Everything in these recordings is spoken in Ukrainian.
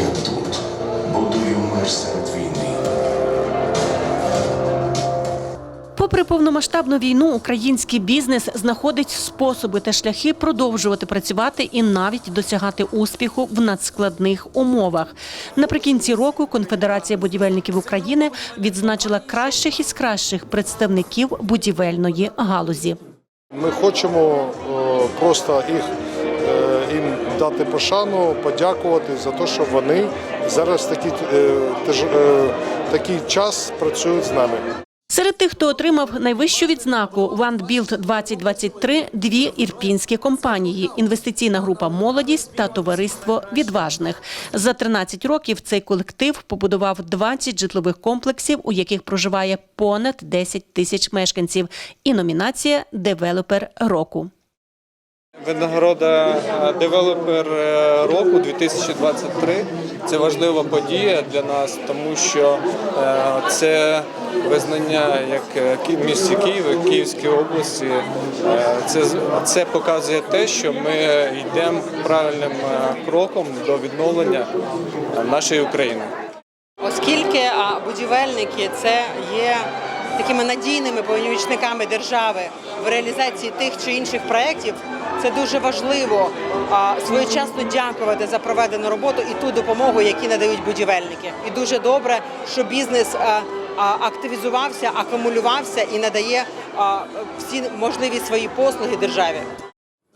Я тут будую мир серед війни. Попри повномасштабну війну, український бізнес знаходить способи та шляхи продовжувати працювати і навіть досягати успіху в надскладних умовах. Наприкінці року Конфедерація будівельників України відзначила кращих із кращих представників будівельної галузі. Ми хочемо е, просто їх їм дати пошану, подякувати за те, що вони зараз такий, е, е, такий час працюють з нами. Серед тих, хто отримав найвищу відзнаку One Build 2023 – дві ірпінські компанії: інвестиційна група Молодість та товариство відважних. За 13 років цей колектив побудував 20 житлових комплексів, у яких проживає понад 10 тисяч мешканців. І номінація Девелопер року. Винагорода е, девелопер е, року 2023 це важлива подія для нас, тому що е, це визнання як місті Києва, Київській області. Це це показує те, що ми йдемо правильним кроком до відновлення нашої України. Оскільки будівельники це є такими надійними помічниками держави в реалізації тих чи інших проєктів, це дуже важливо своєчасно дякувати за проведену роботу і ту допомогу, які надають будівельники. І дуже добре, що бізнес активізувався, акумулювався і надає всі можливі свої послуги державі.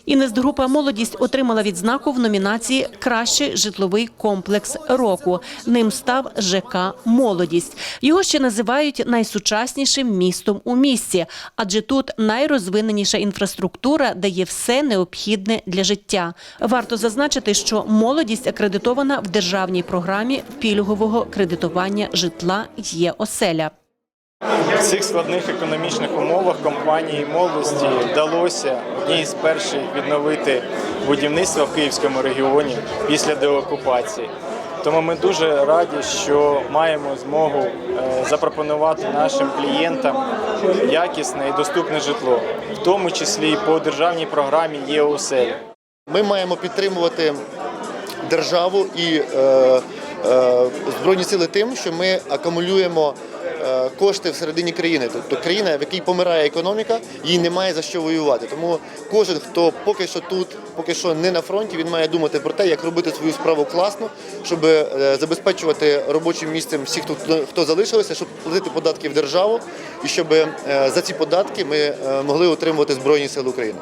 Інвестгрупа Молодість отримала відзнаку в номінації Кращий житловий комплекс року. Ним став ЖК Молодість. Його ще називають найсучаснішим містом у місті, адже тут найрозвиненіша інфраструктура дає все необхідне для життя. Варто зазначити, що молодість акредитована в державній програмі пільгового кредитування житла є оселя. В цих складних економічних умовах компанії молодості вдалося одній з перших відновити будівництво в Київському регіоні після деокупації. Тому ми дуже раді, що маємо змогу е, запропонувати нашим клієнтам якісне і доступне житло, в тому числі по державній програмі є оселя. Ми маємо підтримувати державу і е, е, збройні сили тим, що ми акумулюємо кошти всередині країни. Тобто країна, в якій помирає економіка, їй немає за що воювати. Тому кожен, хто поки що тут, поки що не на фронті, він має думати про те, як робити свою справу класно, щоб е, забезпечувати робочим місцем всіх, хто, хто залишилися, щоб платити податки в державу, і щоб е, за ці податки ми е, могли отримувати збройні сили України.